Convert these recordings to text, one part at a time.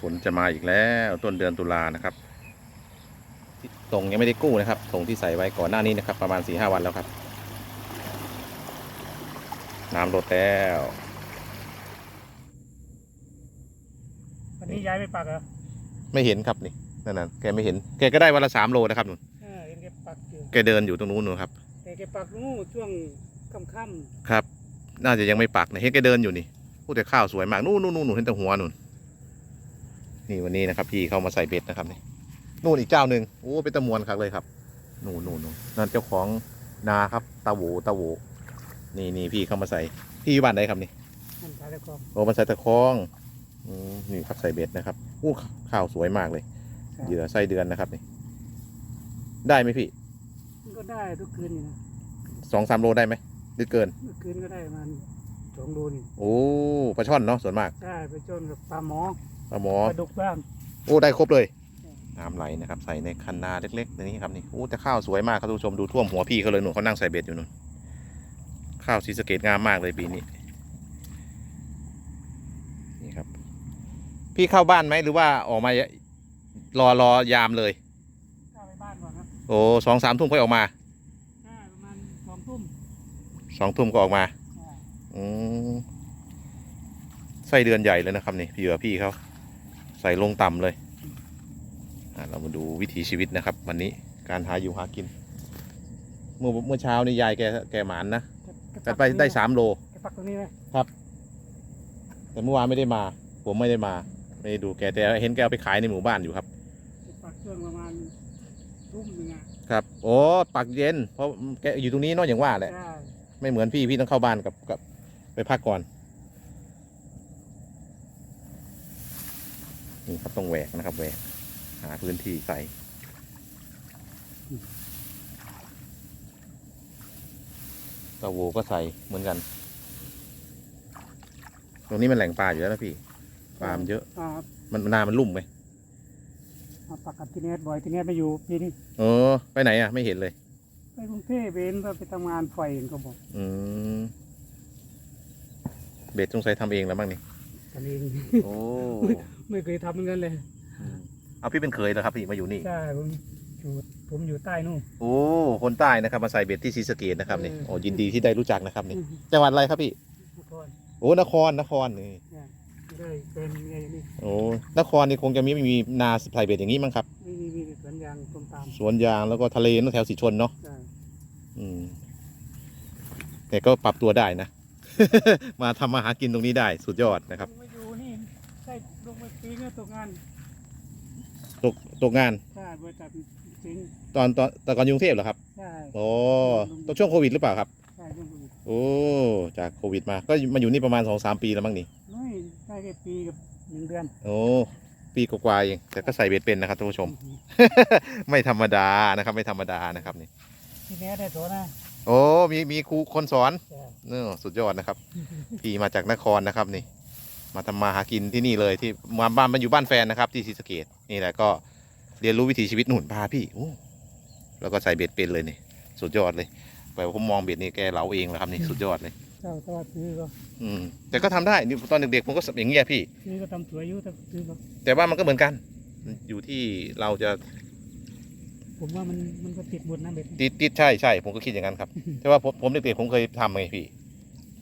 ฝนจะมาอีกแล้วต้นเดือนตุลานะครับตรงยังไม่ได้กู้นะครับตรงที่ใส่ไว้ก่อนหน้านี้นะครับ ประมาณสี่ห้าวันแล้วครับ น้ำลดแล้ววันนี้ย้ายไปปักเหรอไม่เห็นครับนี่นั่นน่ะแกไม่เห็นแกก็ได้วันละสามโลนะครับนุ่นเออเห็นแกปักอยู่แกเดินอยู่ตรงนู้นนู่นครับแต่แกปักนู่นช่วงค่ำครับ น่าจะยังไม่ปักนะเห็นแกเดินอยู่นี่พูดแต่ข้าวสวยมากนู่นนู่นนู่นเห็นแต่หัวนู่น นี่วันนี้นะครับ พี่เข้ามาใส่เบ็ดนะครับนี่นู่นอีกเจ้าหนึ่งโอ้เป็นตะมวนครับเลยครับนู่นนู่นนู่นนั่นเจ้าของนาครับตาโหวตาโหวนี่นี่พี่เข้ามาใส่พี่อยู่บ้านไหนครับนี่ๆมันขายแล้วก็โอ้มันใส่ตะคองอืมนี่ครับใส่เบ็ดนะครับอู้ข้าวสวยมากเลยเหยื่อไส้เดือนนะครับนี่ ได้ไหมพี่มันก็ได้ทุกคืนอยู่นะสองสามโลได้ไหมหรือเกินเมื่อคืนก็ได้ประมาณสองโลนี่โอ้ปลาช่อนเนาะส่วนมาก ได้ไปจนกับปลาหมอ ปลาหมอปลาดุกบ้างโอ้ได้ครบเลยน้ำไหลนะครับใส่ในคันนาเล็กๆอย่างนี้ครับนี่โอ้แต่ข้าวสวยมากครับทุกผู้ชมดูท่วมหัวพี่เขาเลยหนูเขานั่งใส่เบ็ดอยู่นู่นข้าวสีสะเกตงามมากเลยปีนี้นี่ครับ พี่เข้าบ้านไหมหรือว่าออกมารอรอยามเลยเข้าไปบ้านก่อนนะโอ้สองสามทุ่มค่อยออกมาได้ประมาณสองทุ่มสองทุ่มก็ออกมาได้อืมไส้เดือนใหญ่เลยนะครับนี่พี่เหยื่อพี่เขา ใส่ลงต่ำเลยอะเรามาดูวิถีชีวิตนะครับ วันนี้การหาอยู่หากิน เมื่อเมื่อเช้านี่ยายแกแกหมานนะแกแต่ปักไปได้สามโลแกปักตรงนี้ไหมแต่เมื่อวานไม่ได้มา ผมไม่ได้มา ไม่ได้ดูแกแต่เห็นแกเอาไปขายในหมู่บ้านอยู่ครับแกปักช่วงประมาณทุ่มหนึงอะครับโอ้ปักเย็น เพราะแกอยู่ตรงนี้เนอกอย่างว่าแหละได้ไม่เหมือนพี่พี่ต้องเข้าบ้านกับกับไปพักก่อน นี่ครับต้องแหวกนะครับแหวกหาพื้นที่ใส่ตะโวก็ใส่เหมือนกัน ตรงนี้มันแหล่งปลาอยู่แล้วนะพี่ปลามันเยอะ อ่ามันนามันลุ่มไหมมาปักกับทีเนสบ่อยทีเนสไปอยู่ปีนี้เออ ไปไหนอะไม่เห็นเลย ไปกรุงเทพเองก็ไปทำงานไฟเองก็บอกอืมเบ็ดสงสัยทำเองแล้วมั้งนี่ กันเอง โอ้ไม่เคยทำเหมือนกันเลยเอาพี่เป็นเคยแล้วครับพี่มาอยู่นี่ ใช่ผมอยู่ผมอยู่ใต้นู่น โอ้ คนใต้นะครับมาใส่เบ็ดที่ศรีสะเกดนะครับนี่ เออ โอ้ยินดีที่ได้รู้จักนะครับนี่ จังหวัดอะไรครับพี่นครโอ้ นคร นครนี่ ได้เป็นไงนี่โอ้ นครนี่คงจะมีมีนาใส่เบ็ดอย่างนี้มั้งครับ มีมีมีสวนยางต้มตามสวนยางแล้วก็ทะเลนั่นแถวสีชนเนาะ ใช่อืม แต่ก็ปรับตัวได้นะ มาทำมาหากินตรงนี้ได้สุดยอดนะครับ มาอยู่นี่ใช่ลงมาปีนี้ตกงานตกตกงานใช่บริษัทจริงตอนตอนตอนก่อนอยกรุงเทพเหรอครับใช่โอ้ตอนช่วงโควิดหรือเปล่าครับ ใช่ช่วงโควิดโอ้จากโควิดมาก็มาอยู่นี่ประมาณสองสามปีแล้วมั้งนี่ไม่ได้แค่ปีกับหนึ่งเดือนโอ้ปีกว่าๆเองแต่ก็ใส่เบ็ดเป็นนะครับท่านผู้ชม ไม่ธรรมดานะครับ ไม่ธรรมดานะครับนี่ ทีนี้ได้ตัวนะ โอ้มีมีครูคนสอนใช่เนอะสุดยอดนะครับ พี่มาจากนครนะครับนี่ มาทำมาหากินที่นี่เลยที่มาบ้านมันอยู่บ้านแฟนนะครับที่ศรีสะเกดนี่แหละก็เรียนรู้วิถีชีวิตหนุนพาพี่โอ้แล้วก็ใส่เบ็ดเป็นเลยนี่ สุดยอดเลยไปผมมองเบ็ดนี่แกเหลาเองแล้วครับนี่สุดยอดเลย เจ้าตลาดซื้อก็อืมแต่ก็ทำได้นี่ตอนเด็กๆผมก็อย่างเงี้ยพี่ ซื้อก็ทำสวยอยู่แต่ซื้อก็แต่ว่ามันก็เหมือนกัน อยู่ที่เราจะ ผมว่ามันมันก็ติดหมดนะเบ็ดติดติดใช่ใช่ผมก็คิดอย่างนั้นครับ แต่ว่าผมผมเด็กๆผมเคยทำไงพี่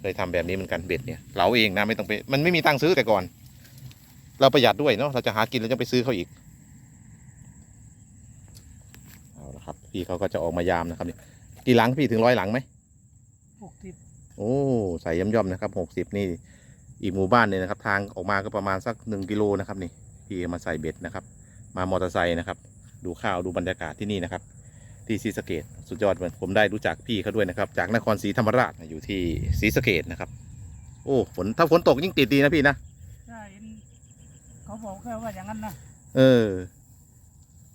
เคยทำแบบนี้เหมือนกันเบ็ดเนี่ยเราเองนะไม่ต้องไปมันไม่มีตังค์ซื้อแต่ก่อน เราประหยัดด้วยเนาะเราจะหากินเราจะไปซื้อเขาอีกเอาละครับ พี่เขาก็จะออกมายามนะครับนี่กี่หลังพี่ถึงร้อยหลังไหมหกสิบโอ้ใส่ย่อมๆนะครับหกสิบนี่อีกหมู่บ้านเนี่ยนะครับ ทางออกมาก็ประมาณสักหนึ่งกิโลนะครับนี่พี่มาใส่เบ็ดนะครับ มามอเตอร์ไซค์นะครับ ดูข้าวดูบรรยากาศที่นี่นะครับ ที่ศรีสะเกดสุดยอดเหมือนผมได้รู้จักพี่เขาด้วยนะครับ จากนครศรีธรรมราชอยู่ที่ศรีสะเกดนะครับ โอ้ฝนถ้าฝนตกยิ่งติดดีนะพี่นะใช่เห็นเขาบอกแค่ว่าอย่างนั้นนะเออ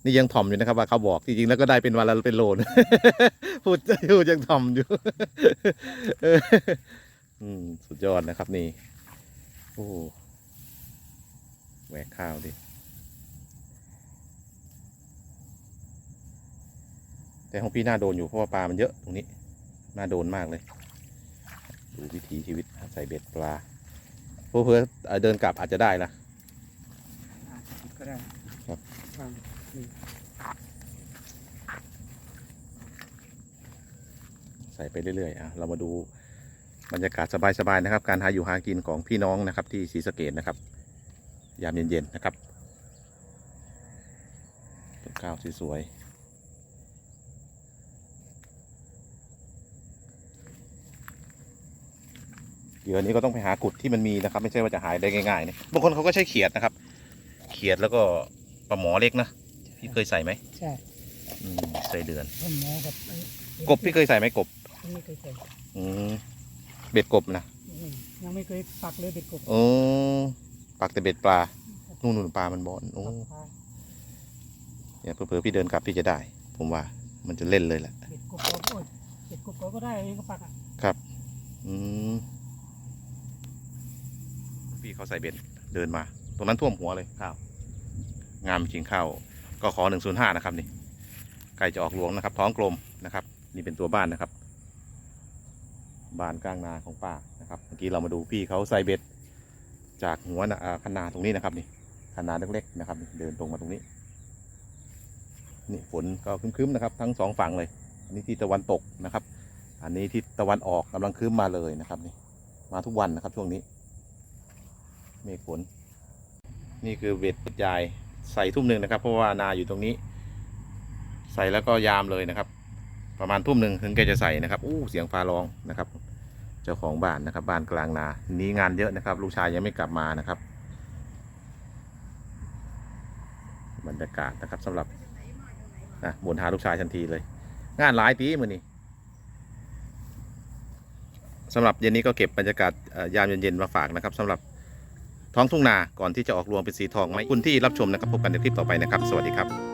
นี่ยังถ่อมอยู่นะครับว่าเขาบอกจริงๆแล้วก็ได้เป็นวันละเป็นโลนะพูดพูดยังถ่อมอยู่เอออืมสุดยอดนะครับนี่ โอ้แหวกข้าวดิ แต่ของพี่น่าโดนอยู่เพราะว่าปลามันเยอะตรงนี้น่าโดนมากเลย ดูวิถีชีวิตใส่เบ็ดปลาเพื่อเพื่อๆเอ่อเดินกลับอาจจะได้ละอ่าก็ได้ครับวางนี่ใส่ไปเรื่อยๆอะเรามาดูบรรยากาศสบายๆนะครับ การหาอยู่หากินของพี่น้องนะครับ ที่ศรีสะเกดนะครับ ยามเย็นๆนะครับต้นข้าวสวยๆ เหยื่อนี้ก็ต้องไปหากุดที่มันมีนะครับ ไม่ใช่ว่าจะหายได้ง่ายๆนะบางคนเขาก็ใช้เขียดนะครับ เขียดแล้วก็ปลาหมอเล็กนะพี่เคยใส่ไหมใช่อืมใส่เดือนต้นหมอกับกบพี่เคยใส่ไหมกบไม่เคยใส่อืมเบ็ดกบนะอืมยังไม่เคยปักเลยเบ็ดกบโอ้ปักแต่เบ็ดปลานู่นนู่นปลามันบอนโอ้ปักปลาเนี่ยเผื่อๆพี่เดินกลับพี่จะได้ ผมว่ามันจะเล่นเลยแหละเบ็ดกบเราโอ้ยเบ็ดกบเราก็ได้เองก็ปักอะครับ อืมพี่ เขาใส่เบ็ดเดินมา ตรงนั้นท่วมหัวเลยข้าว งามจริงข้าว ก็ขอหนึ่งศูนย์ห้านะครับนี่ใกล้จะออกหลวงนะครับ ท้องกลมนะครับ นี่เป็นตัวบ้านนะครับ บ้านกลางนาของป้านะครับ เมื่อกี้เรามาดูพี่เขาใส่เบ็ดจากหัวนะอ่าคันนาตรงนี้นะครับนี่คันนาเล็กๆนะครับนี่เดินตรงมาตรงนี้ นี่ฝนก็ครึ้มๆนะครับ ทั้งสองฝั่งเลย อันนี้ที่ตะวันตกนะครับ อันนี้ที่ตะวันออกกำลังครึ้มมาเลยนะครับนี่มาทุกวันนะครับช่วงนี้ เมฆฝน นี่คือเบ็ดยายใส่ทุ่มหนึ่งนะครับ เพราะว่านาอยู่ตรงนี้ ใส่แล้วก็ยามเลยนะครับ ประมาณทุ่มหนึ่งถึงแกจะใส่นะครับอู้เสียงฟ้าร้องนะครับ เจ้าของบ้านนะครับ บ้านกลางนา นี้งานเยอะนะครับ ลูกชายยังไม่กลับมานะครับ บรรยากาศนะครับสำหรับนะบนหาลูกชายทันทีเลย งานหลายปีมือนี้สำหรับเย็นนี้ก็เก็บบรรยากาศยามเย็นๆมาฝากนะครับสำหรับ ท้องทุ่งนาก่อนที่จะออกรวงเป็นสีทองไหมคุณที่รับชมนะครับพบกันในคลิปต่อไปนะครับ สวัสดีครับ